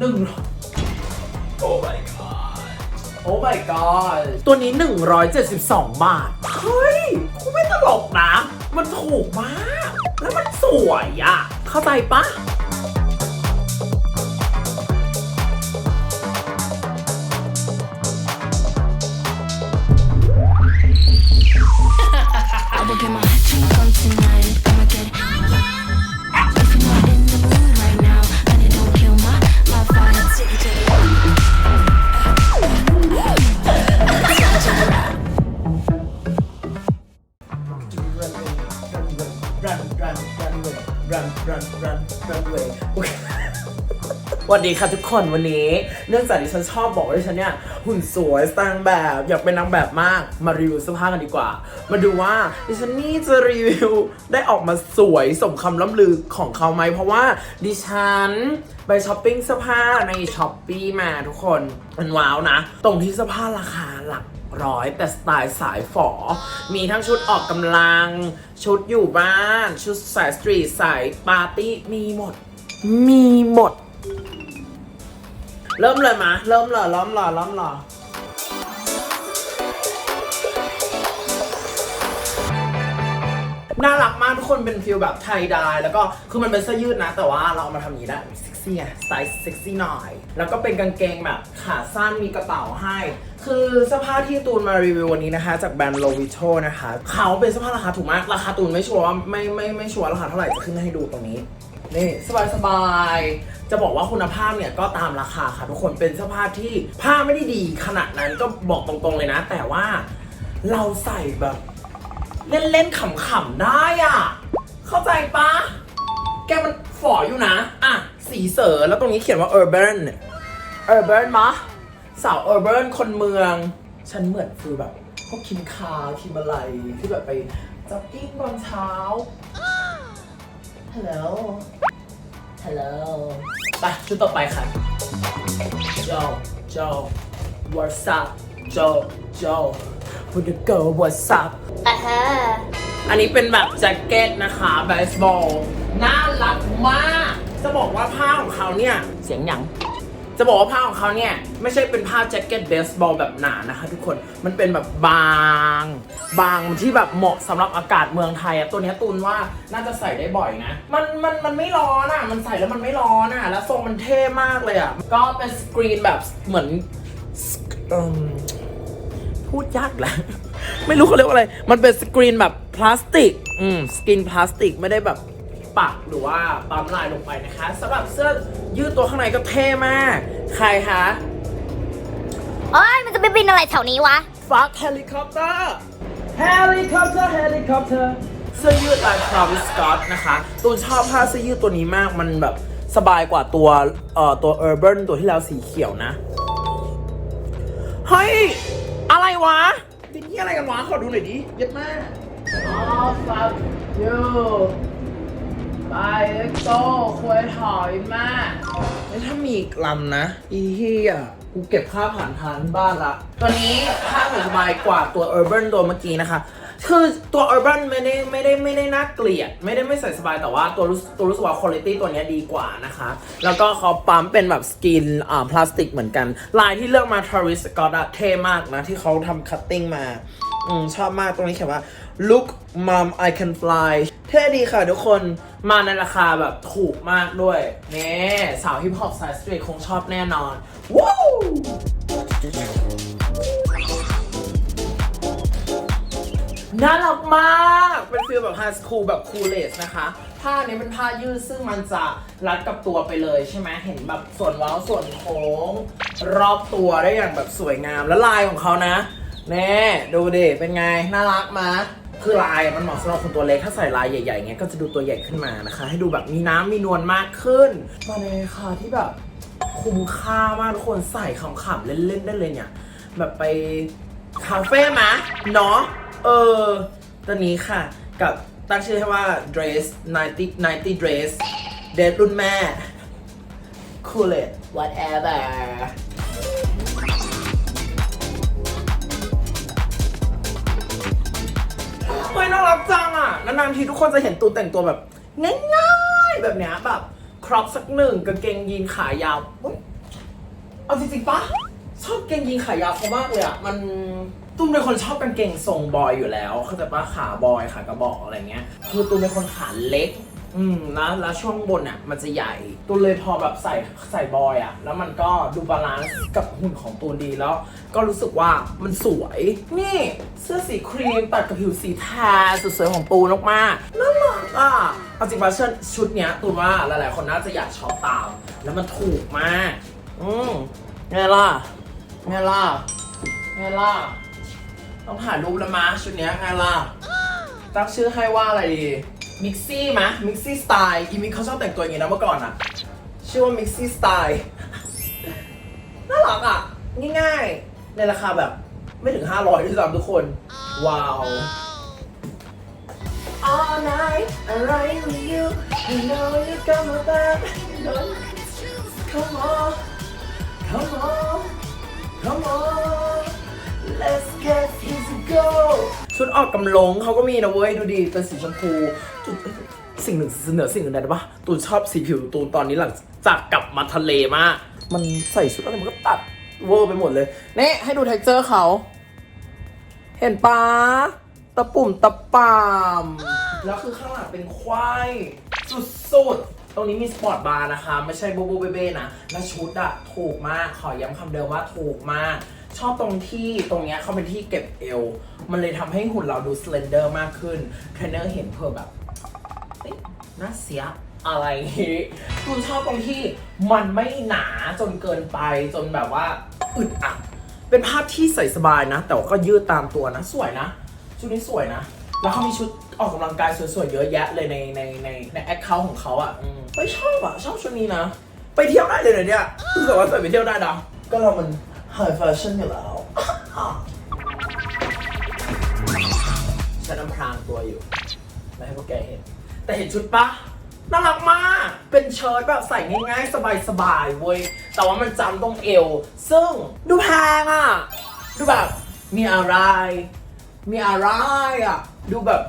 หนึ่งโอ้ my god โอ้ my god ตัวนี้ 172 บาท เฮ้ยกูไม่ตลกนะ มันถูกมาก แล้วมันสวยอะเข้าใจปะ วัสดีค่ะทุกคนวันนี้ เนื่องจากดิฉันชอบบอกว่าดิฉันเนี่ยหุ่นสวยสไตล์นางแบบ อยากเป็นนางแบบมากมารีวิวเสื้อผ้ากันดีกว่า มาดูว่าดิฉันนี่จะรีวิวได้ออกมาสวยสมคำล่ำลือของเขาไหมเพราะว่าดิฉันไปช้อปปิ้งเสื้อผ้าในช้อปปี้มาทุกคนมันว้าวนะ ตรงที่เสื้อผ้าราคาหลักร้อยแต่สไตล์สายฝอ มีทั้งชุดออกกำลัง ชุดอยู่บ้าน ชุดสายสตรีทสายปาร์ตี้ มีหมด มีหมด เริ่มเลยมะเริ่มเลยเริ่มเลยเริ่มเลยน่ารักมากทุกคนเป็นฟิลแบบไทยดายแล้วก็คือมันเป็นเสื้อยืดนะ แต่ว่าเราเอามาทำอย่างนี้ได้เซ็กซี่ไงสไตล์เซ็กซี่หน่อย แล้วก็เป็นกางเกงแบบขาสั้นมีกระเป๋าให้ คือเสื้อผ้าที่ตูนมารีวิววันนี้นะคะ จากแบรนด์โลวิโ o นะคะ เขาเป็นเสื้อผ้าราคาถูกมาก ราคาตูนไม่ชัวร์ว่าไม่ไม่ไม่ชัวร์ราคาเท่าไหร่จะขึ้นให้ดูตรงนี้ นี่สบายสบายๆจะบอกว่าคุณภาพเนี่ยก็ตามราคาค่ะทุกคนเป็นเสื้อผ้าที่ผ้าไม่ได้ดีขนาดนั้นก็บอกตรงๆเลยนะ แต่ว่าเราใส่แบบ เล่นๆขำๆได้อะเข้าใจปะแกมันฝ่ออยู่นะอะสีเสอแล้วตรงนี้เขียนว่า urban urban มะสาว urban คนเมือง ฉันเหมือนคือแบบพวกคิมคาคิมอะไรที่แบบไปจ็อกกิ้งตอนเช้า ฮัลโหล ฮัลโหล ไปชุดต่อไปค่ะ โจ โจ what's up โจ โจ with the girl what's up อ่าฮะอันนี้เป็นแบบแจ็คเก็ตนะคะเบสบอล น่ารักมาก จะบอกว่าผ้าของเขาเนี่ย เสียงหยัง จะบอกว่าผ้าของเขาเนี่ยไม่ใช่เป็นผ้าแจ็คเก็ตเบสบอลแบบหนานะคะ ทุกคนมันเป็นแบบบาง บางที่แบบเหมาะสำหรับอากาศเมืองไทยอะตัวนี้ตูนว่าน่าจะใส่ได้บ่อยนะ มันมันมันไม่ร้อนอะมันใส่แล้วมันไม่ร้อนอะแล้วทรงมันเท่มากเลยอะก็เป็นสกรีนแบบเหมือนพูดยากแหละไม่รู้เขาเรียกว่าอะไร มันเป็นสกรีนแบบพลาสติก อืม สกรีนพลาสติกไม่ได้แบบ ปักหรือว่าปั๊มลายลงไปนะคะสำหรับเสื้อยืดตัวข้างในก็เท่มาก ใครคะโอ้ยมันจะไปบินอะไรแถวนี้วะฟักเฮลิคอปเตอร์เฮลิคอปเตอร์เฮลิคอปเตอร์เสื้อยืดลายทราวิสสกอตนะคะตูนชอบผ้าเสื้อยืดตัวนี้มากมันแบบสบายกว่าตัวเอ่อตัวเออร์เบิตัวที่แล้วสีเขียวนะ เฮ้ย อะไรวะเป็นที่อะไรกันวะขอดูหน่อยดิเย็ดมากอ๋อ fuck you ไปโก้ควยถอยมากแล้วถ้ามีอีกลำนะ อีเฮียกูเก็บค่าผ่านทางที่บ้านละตัวนี้ผ้าสบายกว่าตัว Urban ตัวเมื่อกี้นะคะ คือตัว Urban ไม่ได้ไม่ได้ไม่ได้น่าเกลียด ไม่ได้ไม่ใส่สบายแต่ว่าตัวรู้ตัวรู้สึกว่าคุณภาพตัวเนี้ยดีกว่านะคะ แล้วก็เขาปั๊มเป็นแบบสกินอ่าพลาสติกเหมือนกัน ลายที่เลือกมา Travis Scott อะเท่มากนะ ที่เขาทำคัตติ้งมา อืมชอบมากตรงนี้เขียนว่า look mom I can fly เท่ดีค่ะทุกคนมาในราคาแบบถูกมากด้วย นี่สาวฮิปฮอปสายสตรีทคงชอบแน่นอน ว้าวน่ารักมาก เป็นฟีลแบบไฮสคูลแบบคูลเลสนะคะ ผ้านี้เป็นผ้ายืดซึ่งมันจะรัดกับตัวไปเลยใช่ไหมเห็นแบบส่วนเว้าส่วนโค้ง รอบตัวได้อย่างแบบสวยงาม แล้วลายของเขานะ แน่ ดูดิ เป็นไง น่ารักมา คือลายอะมันเหมาะสำหรับคนตัวเล็ก ถ้าใส่ลายใหญ่ๆเงี้ยก็จะดูตัวใหญ่ขึ้นมานะคะ ให้ดูแบบมีน้ำมีนวลมากขึ้นมาในราคาที่แบบคุ้มค่ามากทุกคนใส่ขำๆเล่นๆได้เลยเนี่ย แบบไปคาเฟ่มะเนาะเออตัวนี้ค่ะกับตั้งชื่อให้ว่า dress 90 90 dress เดทรุ่นแม่ cool it whatever รักจังอะนานๆทีทุกคนจะเห็นตูนแต่งตัวแบบง่ายๆแบบเนี้ยแบบครอปสักหนึ่งกางเกงยีนขายาวอุ๊ยเอาจริงๆปะชอบเกงยีนขายาวเขามากเลยอะมันตุ้มเป็นคนชอบกางเกงทรงบอยอยู่แล้วเข้าใจปะขาบอยขากระบอกอะไรเงี้ยคือตุ้มเป็นคนขาเล็ก อืมนะแล้วช่วงบนอะ มันจะใหญ่ ตูนเลยพอแบบใส่ใส่บอยอะ แล้วมันก็ดูบาลานซ์กับหุ่นของตูนดีแล้ว ก็รู้สึกว่ามันสวย นี่เสื้อสีครีมตัดกับผิวสีแทนสวยๆของตูนมากๆน่ารักอะเอาจริงป่ะเชิญชุดเนี้ยตูนว่าหลายๆคนน่าจะอยากช็อปตาม แล้วมันถูกมาก อืมไงล่ะไงล่ะไงล่ะต้องถ่ายรูปแล้วมะชุดเนี้ยไงล่ะตั้งชื่อให้ว่าอะไรดี มิกซี่มะมิกซี่สไตล์อีมิกเขาชอบแต่งตัวอย่างนี้นะเมื่อก่อนอะชื่อว่ามิกซี่สไตล์น่ารักอะง่ายๆ ในราคาแบบไม่ถึง 500ด้วยซ้ำทุกคน ว้าว All night I ride with you You know you got my back Come on Come on Come ชุดออกกำลงเขาก็มีนะเว้ย ดูดีเป็นสีชมพูจุดสิ่งหนึ่งเสนอสิ่งอื่นใดได้ปะตูนชอบสีผิวตูนตอนนี้หลังจากกลับมาทะเลมาก มันใส่ชุดอะไรมันก็ตัดเวอร์ไปหมดเลยนี่ให้ดูเท็กเจอร์เขา เห็นปะตะปุ่มตะปามแล้วคือข้างหลังเป็นควายสุดๆตรงนี้มีสปอร์ตบาร์นะคะ ไม่ใช่โบโบเบเบ้นะและชุดอะถูกมาก ขอย้ำคำเดิมว่าถูกมาก ชอบตรงที่ตรงเนี้ยเขาเป็นที่เก็บเอว มันเลยทำให้หุ่นเราดูสเลนเดอร์มากขึ้น เทรนเนอร์เห็นเพิ่มแบบเอ๊ะน่าเสียอะไรอย่างงี้คุณชอบตรงที่มันไม่หนาจนเกินไปจนแบบว่าอึดอัด เป็นภาพที่ใส่สบายนะ แต่ว่าก็ยืดตามตัวนะ สวยนะ ชุดนี้สวยนะ แล้วเขามีชุดออกกำลังกายสวยๆ เยอะแยะเลยในในในในแอคเคาท์ของเขาอะอืมเฮ้ยชอบอะ ชอบชุดนี้นะ ไปเที่ยวได้เลยเหรอเนี่ยรู้สึกว่าใส่ไปเที่ยวได้นะก็เรามัน ไฮแฟชั่นอยู่แล้ว ฉันน้ำพรางตัวอยู่ ไม่ให้พวกแกเห็น แต่เห็นชุดปะน่ารักมาก เป็นเชิ้ตแบบใส่ง่ายๆ สบายๆเว้ย แต่ว่ามันจำตรงเอว ซึ่งดูแพงอะ ดูแบบมีอะไร มีอะไรอะ ดูแบบ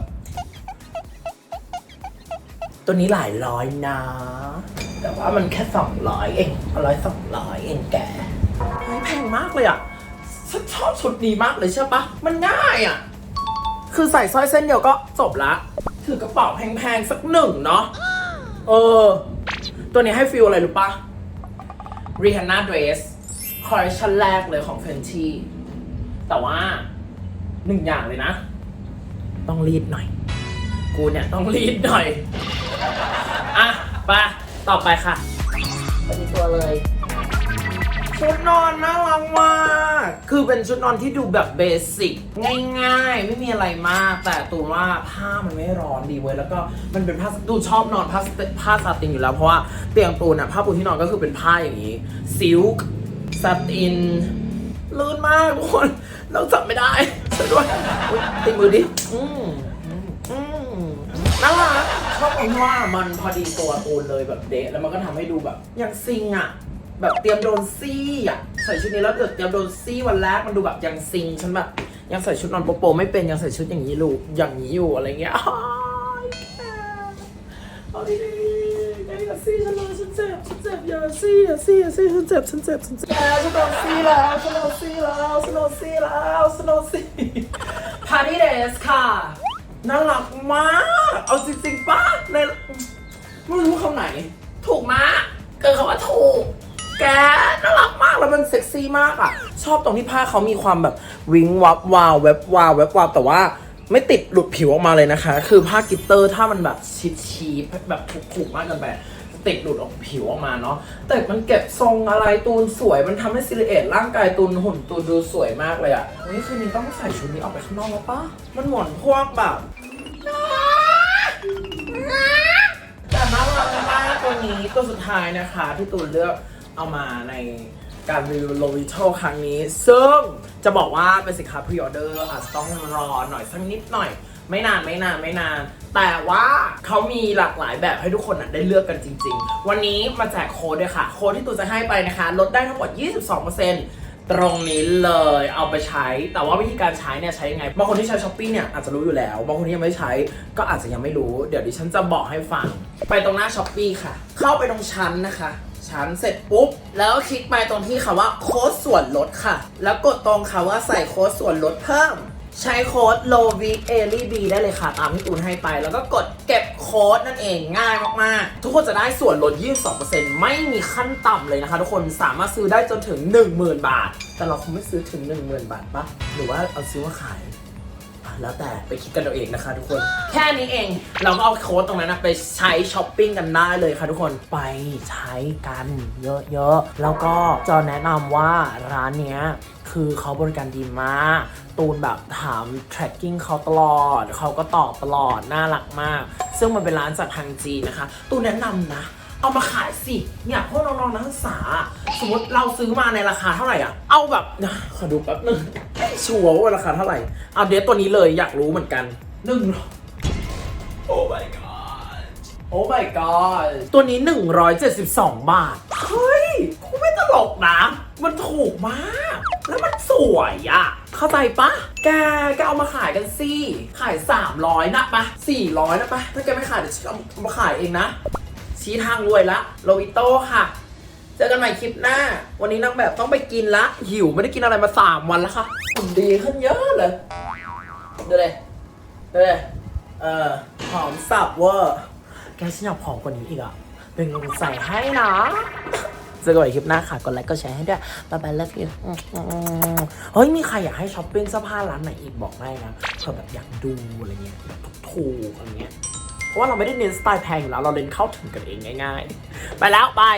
ตัวนี้หลายร้อยนะ แต่ว่ามันแค่สองร้อยเองร้อยสองร้อยเองแก มากเลยอะฉันชอบชุดนี้มากเลยใช่ปะมันง่ายอะ คือใส่สร้อยเส้นเดียวก็จบละ ถือกระเป๋าแพงๆสักหนึ่งเนาะ เออ ตัวนี้ให้ฟิลอะไรรู้ปะ Rihanna Dress คอลเลคชันแรกเลยของ Fenty แต่ว่าหนึ่งอย่างเลยนะ ต้องรีดหน่อย กูเนี่ยต้องรีดหน่อย อะไปต่อไปค่ะไปที่ตัวเลย ชุดนอนน่ารักมาก คือเป็นชุดนอนที่ดูแบบเบสิกง่ายๆ ไม่มีอะไรมาก แต่ตูนว่าผ้ามันไม่ร้อนดีเว้ย แล้วก็มันเป็นผ้าตูนชอบนอนผ้าผ้าซาตินอยู่แล้ว เพราะว่าเตียงตูนอะผ้าปูที่นอนก็คือเป็นผ้าอย่างนี้ ซิลค์ซาตินลื่นมากทุกคนเราจับไม่ได้ช่วยด้วยติดมือดิอืมอืมน่ารักชอบตรงที่ว่ามันพอดีตัวตูนเลยแบบเดะแล้วมันก็ทำให้ดูแบบอย่างซิงอะ แบบเตรียมโดนซี่อะใส่ชุดนี้แล้วเกิดเตรียมโดนซี่วันแรกมันดูแบบยังซิงฉันแบบยังใส่ชุดนอนโปโปไม่เป็นยังใส่ชุดอย่างนี้ลูกอย่างนี้อยู่อะไรเงี้ยอ้ายแกเอาดีๆแกอย่าซี่ฉันเลยฉันเจ็บฉันเจ็บอย่าซี่อย่าซี่อย่าซี่ฉันเจ็บฉันเจ็บฉันเจ็บแกฉันโดนซี่แล้วฉันโดนซี่แล้วฉันโดนซี่แล้วฉันโดนซี่พาร์ตี้เดสค่ะน่ารักมากเอาจริงๆป้าในไม่รู้คำไหน ถูกมากเกินคำว่าถูก แกน่ารักมากแล้วมันเซ็กซี่มากอะ ชอบตรงที่ผ้าเขามีความแบบวิงวับวาวแวบวาวแวบวาวแต่ว่าไม่ติดหลุดผิวออกมาเลยนะคะ คือผ้ากิตเตอร์ถ้ามันแบบชิดชีแบบถูกๆมากเกินไปติดหลุดออกผิวออกมาเนาะแต่มันเก็บทรงอะไรตูนสวย มันทำให้ซิลิเอตร่างกายตูนหุ่นตูนดูสวยมากเลยอะเฮ้ยคืนนี้ต้องใส่ชุดนี้ออกไปข้างนอกแล้วปะมันหมอนพวกแบบแต่น่ารักมากตัวนี้ตัวสุดท้ายนะคะ ที่ตูนเลือก เอามาในการรีวิวโลวิโตครั้งนี้ ซึ่งจะบอกว่าเป็นสินค้าพรีออเดอร์อาจจะต้องรอหน่อยสักนิดหน่อย ไม่นานไม่นานไม่นาน แต่ว่าเขามีหลากหลายแบบให้ทุกคนได้เลือกกันจริง ๆ วันนี้มาแจกโค้ดด้วยค่ะ โค้ดที่ตูจะให้ไปนะคะ ลดได้ทั้งหมด 22%ตรงนี้เลยเอาไปใช้ แต่ว่าวิธีการใช้เนี่ยใช้ยังไงบางคนที่ใช้ช้อปปี้เนี่ยอาจจะรู้อยู่แล้วบางคนที่ยังไม่ใช้ ก็อาจจะยังไม่รู้ เดี๋ยวดิฉันจะบอกให้ฟัง ไปตรงหน้าช้อปปี้ค่ะ เข้าไปตรงชั้นนะคะ ชฉันเสร็จปุ๊บ แล้วคลิกไปตรงที่คำว่าโค้ดส่วนลดค่ะ แล้วกดตรงคำว่าใส่โค้ดส่วนลดเพิ่ม ใช้โค้ด low v a l y b ได้เลยค่ะ ตามที่ตูนให้ไป แล้วก็กดเก็บโค้ดนั่นเองง่ายมาก ๆ ทุกคนจะได้ส่วนลด 22%ไม่มีขั้นต่ำเลยนะคะ ทุกคนสามารถซื้อได้จนถึง 10,000 บาท แต่เราคงไม่ซื้อถึง 10,000 บาทปะหรือว่าเอาซื้อมาขาย แล้วแต่ไปคิดกันเอาเองนะคะทุกคน แค่นี้เอง เราก็เอาโค้ดตรงนั้นนะไปใช้ช้อปปิ้งกันได้เลยค่ะทุกคนไปใช้กันเยอะๆ แล้วก็จะแนะนำว่าร้านเนี้ยคือเขาบริการดีมาก ตูนแบบถาม tracking เขาตลอด เขาก็ตอบตลอด น่ารักมาก ซึ่งมันเป็นร้านจากทางจีนนะคะ ตูนแนะนำนะ เอามาขายสิ เนี่ยพวกน้องๆนักศึกษา สมมติเราซื้อมาในราคาเท่าไหร่อะเอาแบบขอดูแป๊บนึงไม่ ชัวร์ว่าราคาเท่าไหร่เอาเดทตัวนี้เลยอยากรู้เหมือนกันหนึ่งโอ้ my god โอ้ my god ตัวนี้ 172 บาท เฮ้ยกูไม่ตลกนะ มันถูกมาก แล้วมันสวยอะเข้าใจปะ แกแกเอามาขายกันสิ ขาย 300 นะปะ 400 นะปะ ถ้าแกไม่ขายเดี๋ยวฉันเอามาขายเองนะ ชี้ทางรวยละ โลวิโต้ค่ะ เจอกันใหม่คลิปหน้า วันนี้นางแบบต้องไปกินละ หิวไม่ได้กินอะไรมา3วันแล้วค่ะหุ่นดีขึ้นเยอะเลย ดูเลยดูเลยเออหอมสับเวอร์แกฉันอยากผอมกว่านี้อีกอะ เป็นกำลังใจให้นะเจอกันใหม่คลิปหน้าค่ะ กดไลค์กดแชร์ให้ด้วยบายบายเลิฟยูเฮ้ย มีใครอยากให้ช้อปปิ้งเสื้อผ้าร้านไหนอีกบอกได้นะเผื่อแบบอยากดูอะไรเงี้ยแบบถูกๆอะไรเงี้ย เพราะว่าเราไม่ได้เน้นสไตล์แพงอยู่แล้ว เราเน้นเข้าถึงกันเองง่ายๆ ไปแล้ว บาย